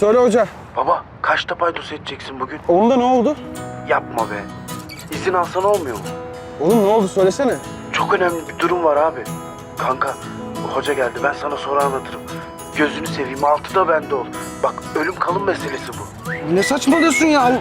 Söyle hoca. Baba kaçta paydos edeceksin bugün? Onda ne oldu? Yapma be. İzin alsan olmuyor mu? Oğlum ne oldu söylesene. Çok önemli bir durum var abi. Kanka hoca geldi ben sana sonra anlatırım. Gözünü seveyim altıda bende ol. Bak ölüm kalım meselesi bu. Ne saçmalıyorsun ya?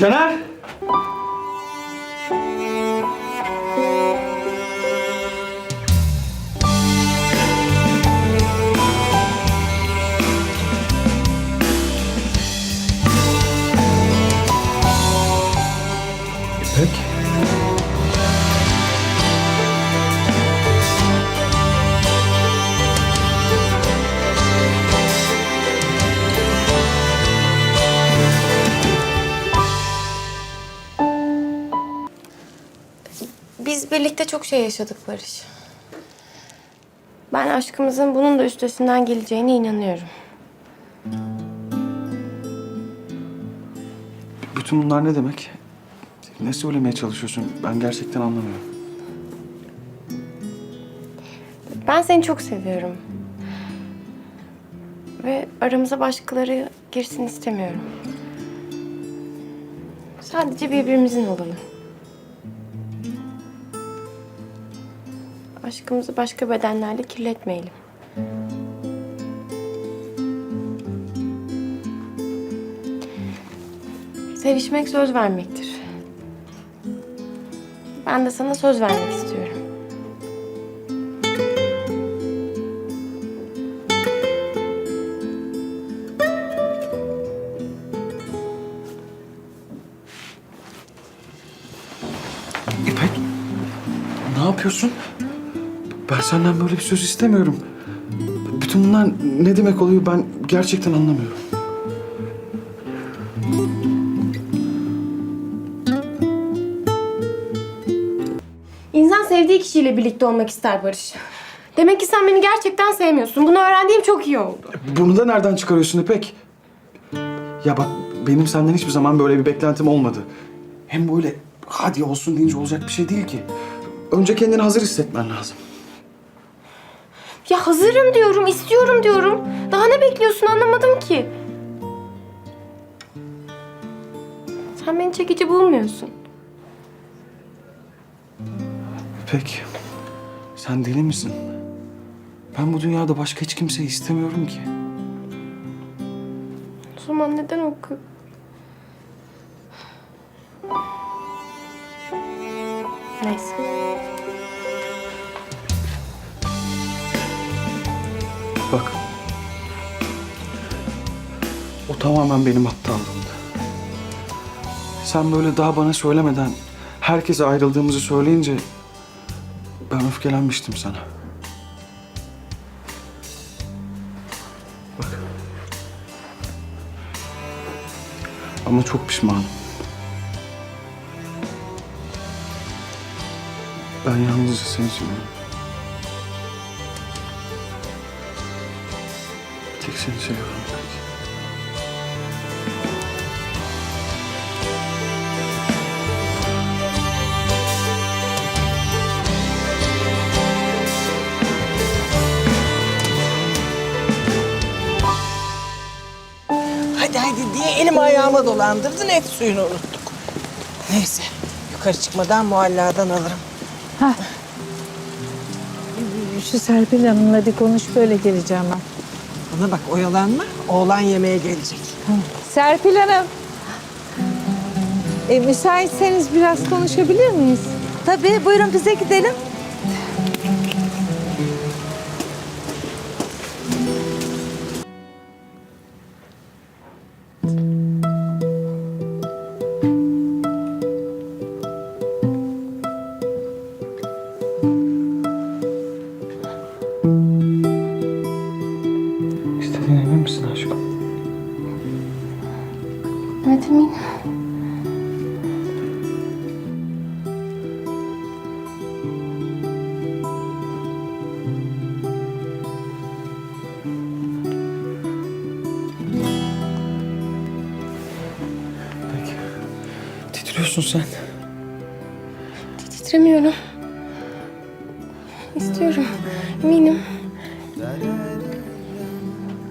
Şener! Biz birlikte çok şey yaşadık Barış. Ben aşkımızın bunun da üstesinden geleceğine inanıyorum. Bütün bunlar ne demek? Ne söylemeye çalışıyorsun? Ben gerçekten anlamıyorum. Ben seni çok seviyorum. Ve aramıza başkaları girsin istemiyorum. Sadece birbirimizin olalım. Aşkımızı başka bedenlerle kirletmeyelim. Sevişmek söz vermektir. Ben de sana söz vermek istiyorum. İpek, ne yapıyorsun? Ben senden böyle bir söz istemiyorum. Bütün bunlar ne demek oluyor ben gerçekten anlamıyorum. İnsan sevdiği kişiyle birlikte olmak ister Barış. Demek ki sen beni gerçekten sevmiyorsun. Bunu öğrendiğim çok iyi oldu. Bunu da nereden çıkarıyorsun İpek? Ya bak benim senden hiçbir zaman böyle bir beklentim olmadı. Hem böyle hadi olsun deyince olacak bir şey değil ki. Önce kendini hazır hissetmen lazım. Ya hazırım diyorum, istiyorum diyorum. Daha ne bekliyorsun anlamadım ki. Sen beni çekici bulmuyorsun. İpek, sen deli misin? Ben bu dünyada başka hiç kimseyi istemiyorum ki. O zaman neden oku? Neyse. Bak. O tamamen benim aptallığımdı. Sen böyle daha bana söylemeden herkese ayrıldığımızı söyleyince ben öfkelenmiştim sana. Bak. Ama çok pişmanım. Ben yalnızca seni seviyorum. Seviyorum belki. Hadi hadi diye elim ayağıma dolandırdın et suyunu unuttuk. Neyse yukarı çıkmadan muhalladan alırım. Şu Serpil Hanım'la bir konuş böyle geleceğim ben. Bana bak oyalanma. Oğlan yemeğe gelecek. Serpil Hanım. E, müsaitseniz biraz konuşabilir miyiz? Tabii buyurun bize gidelim.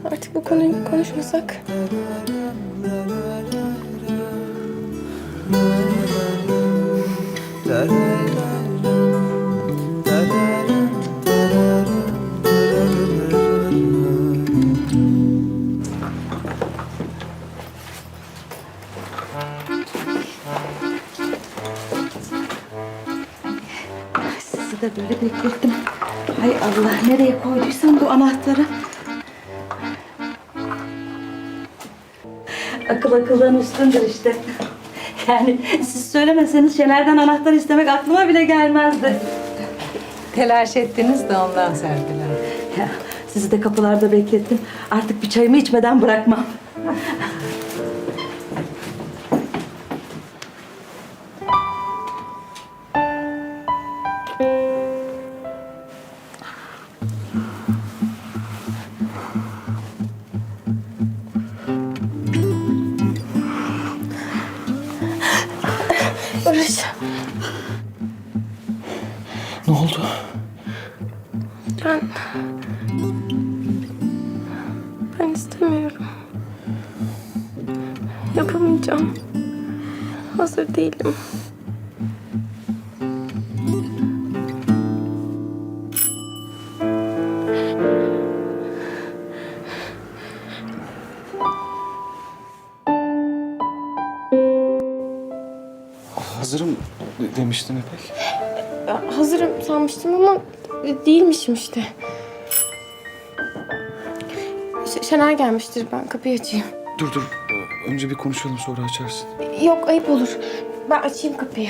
Artık bu konuyu konuşmasak. Sizi de böyle beklettim. Hay Allah nereye koyduysam bu anahtarı. Akıl akıldan üstündür işte. Yani siz söylemeseniz Şener'den anahtar istemek aklıma bile gelmezdi. Telaş ettiniz de ondan Hanım. Ya, sizi de kapılarda beklettim. Artık bir çayımı içmeden bırakmam. Değilim. Hazırım de- demiştin İpek. Hazırım sanmıştım ama değilmişim işte. Ş- Şener gelmiştir ben kapıyı açayım. Dur dur. Önce bir konuşalım sonra açarsın. Yok ayıp olur. Ben açayım kapıyı.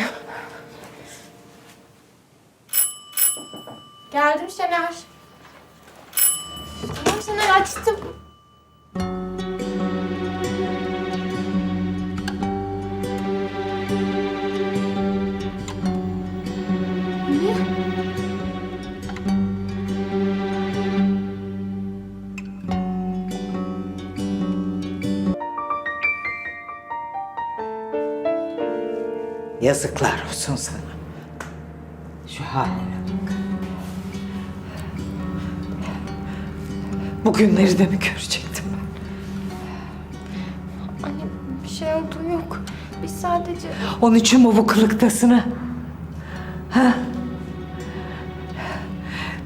Yazıklar olsun sana. Şu haline bak. Bugünleri de mi görecektim ben? Anne bir şey olduğu yok. Biz sadece... Onun için mi bu kılıktasın ha? Ha?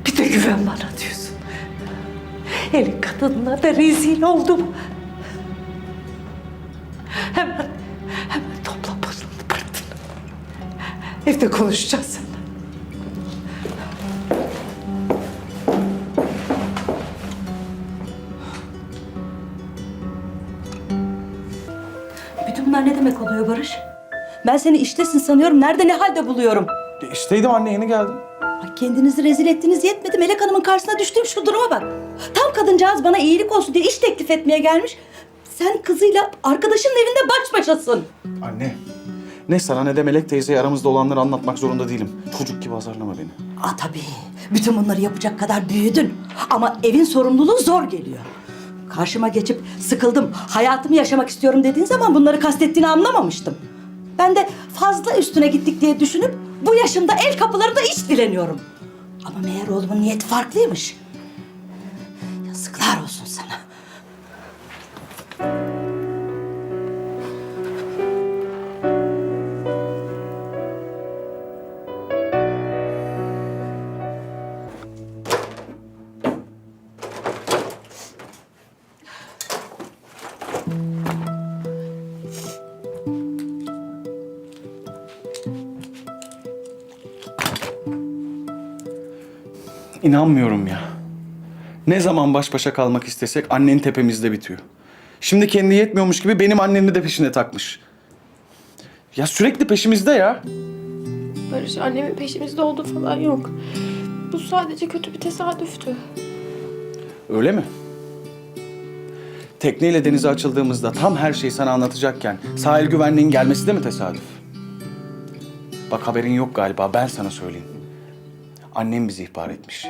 Bir de güven bana diyorsun. Elin kadınına da rezil oldum. Hemen Evde konuşacağız. Bütün bunlar ne demek oluyor Barış? Ben seni iştesin sanıyorum. Nerede ne halde buluyorum? İşteydim anne yeni geldim. Ay, Kendinizi rezil ettiniz yetmedi. Melek Hanım'ın karşısına düştüğüm şu duruma bak. Tam kadıncağız bana iyilik olsun diye iş teklif etmeye gelmiş. Sen kızıyla arkadaşının evinde baş başasın. Anne. Ne sana ne de Melek teyzeye aramızda olanları anlatmak zorunda değilim. Çocuk gibi azarlama beni. Aa tabii. Bütün bunları yapacak kadar büyüdün. Ama evin sorumluluğu zor geliyor. Karşıma geçip sıkıldım, hayatımı yaşamak istiyorum dediğin zaman bunları kastettiğini anlamamıştım. Ben de fazla üstüne gittik diye düşünüp bu yaşımda el kapılarında iş dileniyorum. Ama meğer oğlumun niyeti farklıymış. Yazıklar İnanmıyorum ya. Ne zaman baş başa kalmak istesek annen tepemizde bitiyor. Şimdi kendi yetmiyormuş gibi benim annemi de peşine takmış. Ya sürekli peşimizde ya. Barış annemin peşimizde olduğu falan yok. Bu sadece kötü bir tesadüftü. Öyle mi? Tekneyle denize açıldığımızda tam her şeyi sana anlatacakken sahil güvenliğin gelmesi de mi tesadüf? Bak haberin yok galiba ben sana söyleyeyim. Annem bizi ihbar etmiş.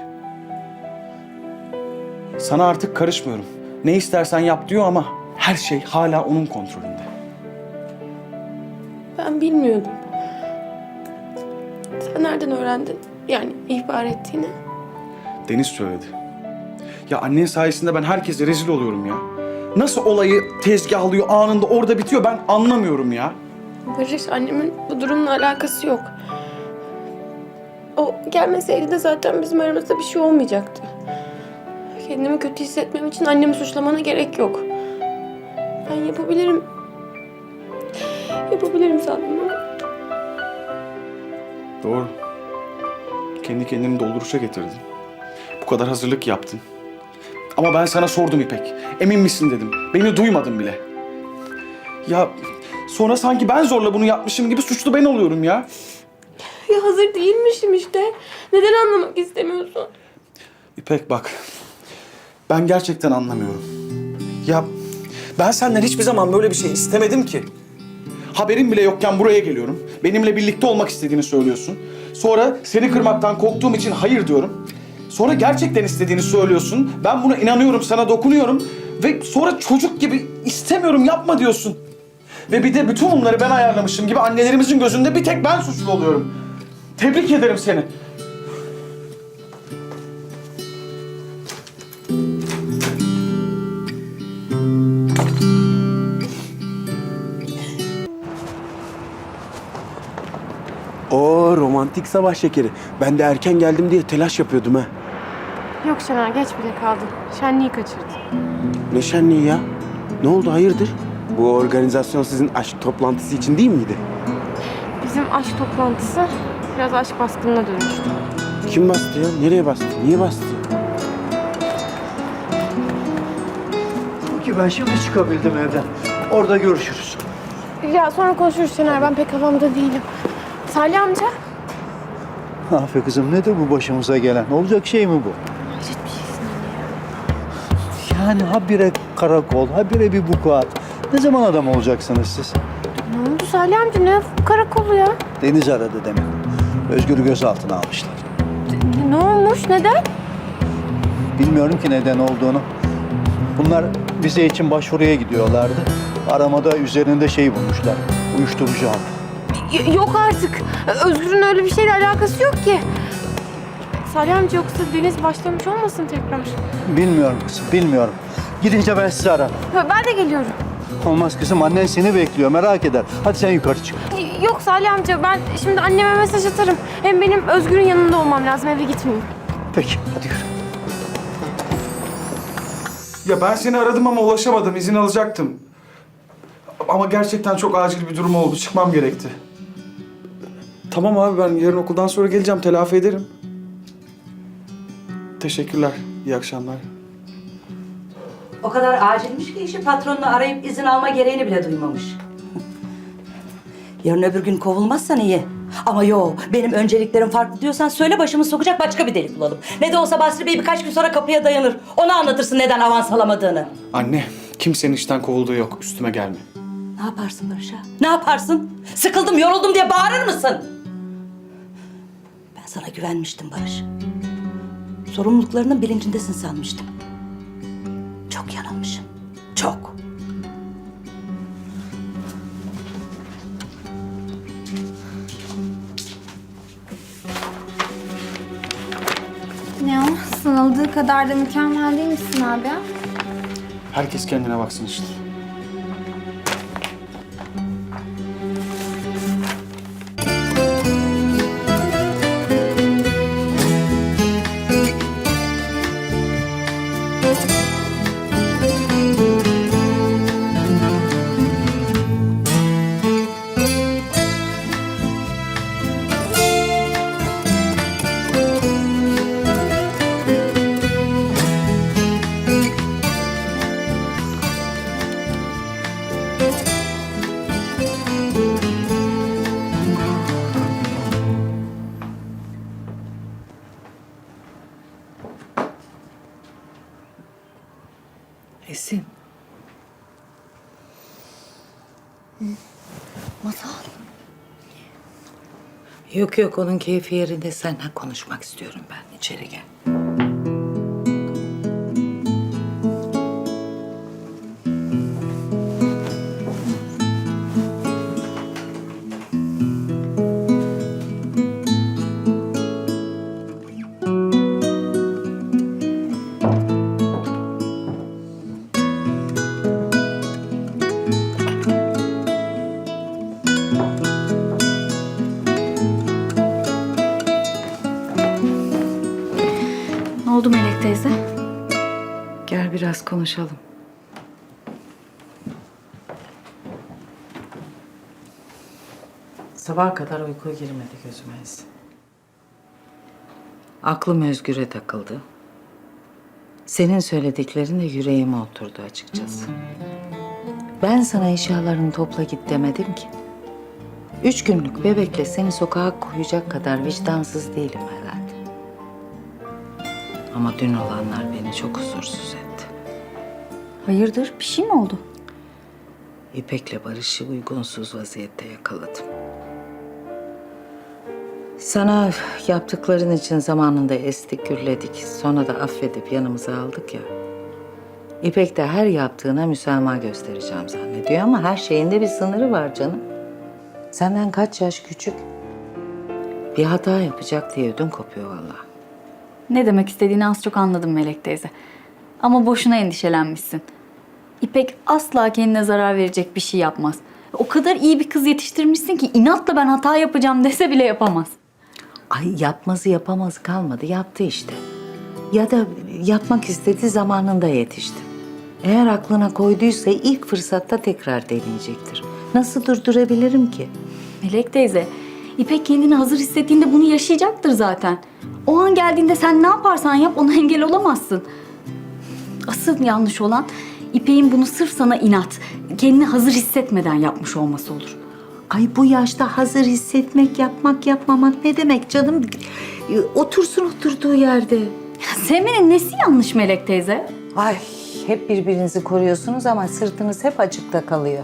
Sana artık karışmıyorum. Ne istersen yap diyor ama her şey hala onun kontrolünde. Ben bilmiyordum. Sen nereden öğrendin? Yani ihbar ettiğini. Deniz söyledi. Ya annen sayesinde ben herkese rezil oluyorum ya. Nasıl olayı tezgahlıyor anında orada bitiyor ben anlamıyorum ya. Barış annemin bu durumla alakası yok. O gelmeseydi de zaten bizim aramızda bir şey olmayacaktı. Kendimi kötü hissetmem için annemi suçlamana gerek yok. Ben yapabilirim. Yapabilirim sandım ama. Doğru. Kendi kendini dolduruşa getirdin. Bu kadar hazırlık yaptın. Ama ben sana sordum İpek. Emin misin dedim. Beni duymadın bile. Ya sonra sanki ben zorla bunu yapmışım gibi suçlu ben oluyorum ya. Ya hazır değilmişim işte. Neden anlamak istemiyorsun? İpek bak. Ben gerçekten anlamıyorum. Ya ben senden hiçbir zaman böyle bir şey istemedim ki. Haberin bile yokken buraya geliyorum. Benimle birlikte olmak istediğini söylüyorsun. Sonra seni kırmaktan korktuğum için hayır diyorum. Sonra gerçekten istediğini söylüyorsun. Ben buna inanıyorum, sana dokunuyorum. Ve sonra çocuk gibi istemiyorum, yapma diyorsun. Ve bir de bütün bunları ben ayarlamışım gibi annelerimizin gözünde bir tek ben suçlu oluyorum. Tebrik ederim seni. Oo romantik sabah şekeri. Ben de erken geldim diye telaş yapıyordum ha. Yok Şener geç bile kaldım. Şenliği kaçırdım. Ne şenliği ya? Ne oldu hayırdır? Bu organizasyon sizin aşk toplantısı için değil miydi? Bizim aşk toplantısı biraz aşk baskınına dönüştü. Kim bastı ya? Nereye bastı? Niye bastı? Ki ben şimdi çıkabildim evden. Orada görüşürüz. Ya sonra konuşuruz Şener. Ben pek havamda değilim. Salih amca. Afe kızım nedir bu başımıza gelen? Olacak şey mi bu? Hayret bir şeysin Yani habire karakol, habire bir vukuat. Ne zaman adam olacaksınız siz? Ne oldu Salih amca? Ne karakolu ya? Deniz aradı demek. Özgür'ü gözaltına almışlar. Ne olmuş? Neden? Bilmiyorum ki neden olduğunu. Bunlar vize için başvuruya gidiyorlardı. Aramada üzerinde şey bulmuşlar. Uyuşturucu hap. Y- yok artık. Özgür'ün öyle bir şeyle alakası yok ki. Salih amca yoksa Deniz başlamış olmasın tekrar? Bilmiyorum kızım, bilmiyorum. Gidince ben sizi ararım. Ben de geliyorum. Olmaz kızım, annen seni bekliyor, merak eder. Hadi sen yukarı çık. Yok Salih amca ben şimdi anneme mesaj atarım. Hem benim Özgür'ün yanında olmam lazım eve gitmeyeyim. Peki, hadi yürü. Ya ben seni aradım ama ulaşamadım. izin alacaktım. Ama gerçekten çok acil bir durum oldu. Çıkmam gerekti. Tamam abi ben yarın okuldan sonra geleceğim. Telafi ederim. Teşekkürler. İyi akşamlar. O kadar acilmiş ki işi patronunu arayıp izin alma gereğini bile duymamış. Yarın öbür gün kovulmazsan iyi. Ama yo, benim önceliklerim farklı diyorsan söyle başımı sokacak başka bir delik bulalım. Ne de olsa Basri Bey birkaç gün sonra kapıya dayanır. Ona anlatırsın neden avans alamadığını. Anne, kimsenin işten kovulduğu yok. Üstüme gelme. Ne yaparsın Barış ha? Ne yaparsın? Sıkıldım, yoruldum diye bağırır mısın? Ben sana güvenmiştim Barış. Sorumluluklarının bilincindesin sanmıştım. Çok yanılmışım. Çok. Ne o? Sanıldığı kadar da mükemmel değil misin abi? Herkes kendine baksın işte. Yok yok onun keyfi yerinde seninle konuşmak istiyorum ben. İçeri gel. Sabaha kadar uyku girmedi gözüme Esin. Aklım Özgür'e takıldı. Senin söylediklerin de yüreğime oturdu açıkçası. Ben sana eşyalarını topla git demedim ki. Üç günlük bebekle seni sokağa koyacak kadar vicdansız değilim herhalde. Ama dün olanlar beni çok huzursuz etti. Hayırdır? Bir şey mi oldu? İpek'le Barış'ı uygunsuz vaziyette yakaladım. Sana yaptıkların için zamanında estik gürledik. Sonra da affedip yanımıza aldık ya. İpek de her yaptığına müsamaha göstereceğim zannediyor ama her şeyin de bir sınırı var canım. Senden kaç yaş küçük? Bir hata yapacak diye ödün kopuyor vallahi. Ne demek istediğini az çok anladım Melek teyze. Ama boşuna endişelenmişsin. İpek asla kendine zarar verecek bir şey yapmaz. O kadar iyi bir kız yetiştirmişsin ki inatla ben hata yapacağım dese bile yapamaz. Ay yapmazı yapamazı kalmadı. Yaptı işte. Ya da yapmak istediği zamanında yetişti. Eğer aklına koyduysa ilk fırsatta tekrar deneyecektir. Nasıl durdurabilirim ki? Melek teyze, İpek kendini hazır hissettiğinde bunu yaşayacaktır zaten. O an geldiğinde sen ne yaparsan yap ona engel olamazsın. Asıl yanlış olan İpek'in bunu sırf sana inat, kendini hazır hissetmeden yapmış olması olur. Ay bu yaşta hazır hissetmek, yapmak, yapmamak ne demek canım? E, Otursun oturduğu yerde. Sevmenin nesi yanlış Melek teyze? Ay hep birbirinizi koruyorsunuz ama sırtınız hep açıkta kalıyor.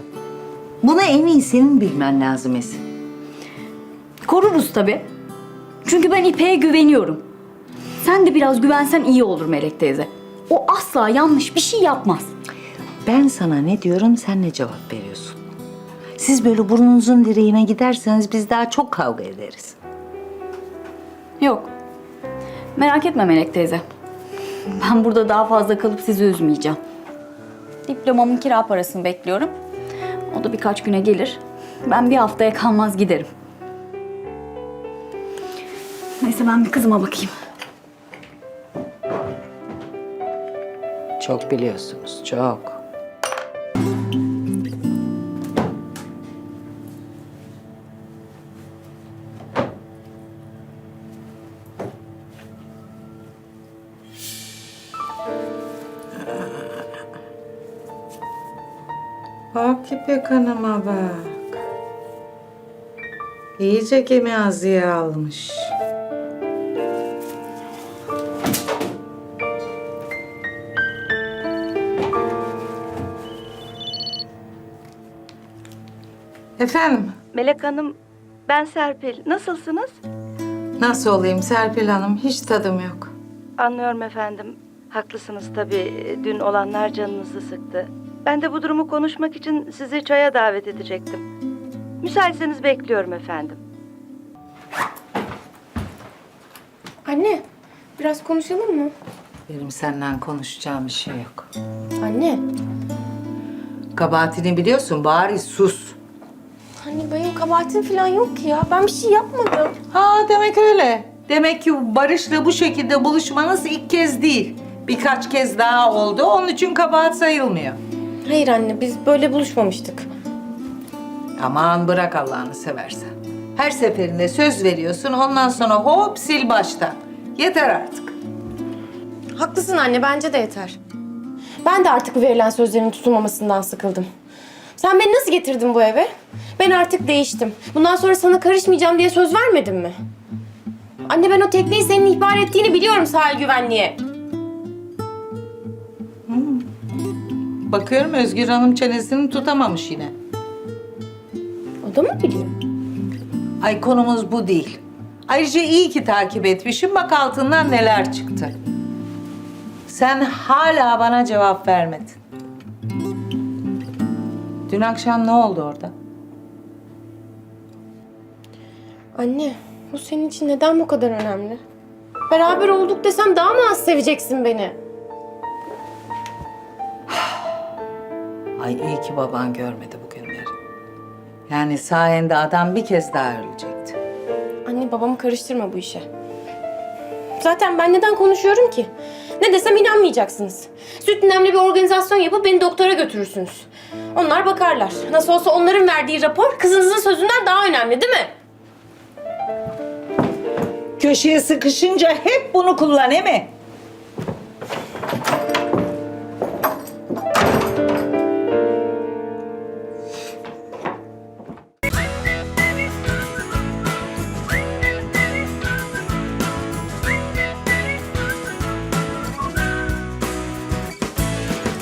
Bunu en iyi senin bilmen lazım Esin. Koruruz tabii. Çünkü ben İpek'e güveniyorum. Sen de biraz güvensen iyi olur Melek teyze. O asla yanlış bir şey yapmaz. Ben sana ne diyorum sen ne cevap veriyorsun? Siz böyle burnunuzun direğine giderseniz biz daha çok kavga ederiz. Yok. Merak etme Melek teyze. Ben burada daha fazla kalıp sizi üzmeyeceğim. Diplomamın kira parasını bekliyorum. O da birkaç güne gelir. Ben bir haftaya kalmaz giderim. Neyse ben bir kızıma bakayım. Çok biliyorsunuz, çok. Bak İpek Hanım'a bak. İyice gemi azıya almış. Efendim, Melek Hanım, ben Serpil. Nasılsınız? nasıl olayım Serpil Hanım? Hiç tadım yok. Anlıyorum efendim. Haklısınız tabii. Dün olanlar canınızı sıktı. Ben de bu durumu konuşmak için sizi çaya davet edecektim. Müsaitseniz bekliyorum efendim. Anne, biraz konuşalım mı? Benim senden konuşacağım bir şey yok. Anne. Kabahatini biliyorsun, bari sus. Anne benim kabahatim falan yok ki ya. Ben bir şey yapmadım. Ha demek öyle. Demek ki Barış'la bu şekilde buluşmanız ilk kez değil. Birkaç kez daha oldu. Onun için kabahat sayılmıyor. Hayır anne, biz böyle buluşmamıştık. Aman bırak Allah'ını seversen. Her seferinde söz veriyorsun. Ondan sonra hop sil baştan. Yeter artık. Haklısın anne, bence de yeter. Ben de artık verilen sözlerin tutulmamasından sıkıldım. Sen beni nasıl getirdin bu eve? Ben artık değiştim. Bundan sonra sana karışmayacağım diye söz vermedim mi? Anne ben o tekneyi senin ihbar ettiğini biliyorum sahil güvenliğe. Bakıyorum Özgür Hanım çenesini tutamamış yine. O da mı biliyor? Ay konumuz bu değil. Ayrıca iyi ki takip etmişim. Bak altından neler çıktı. Sen hala bana cevap vermedin. Dün akşam ne oldu orada? Anne, bu senin için neden bu kadar önemli? Beraber olduk desem daha mı az seveceksin beni? Ay iyi ki baban görmedi bu günleri. Yani sayende adam bir kez daha ölecekti. Anne babamı karıştırma bu işe. Zaten ben neden konuşuyorum ki? Ne desem inanmayacaksınız. Süt önemli bir organizasyon yapıp beni doktora götürürsünüz. Onlar bakarlar. Nasıl olsa onların verdiği rapor kızınızın sözünden daha önemli değil mi? Köşeye sıkışınca hep bunu kullan, he mi?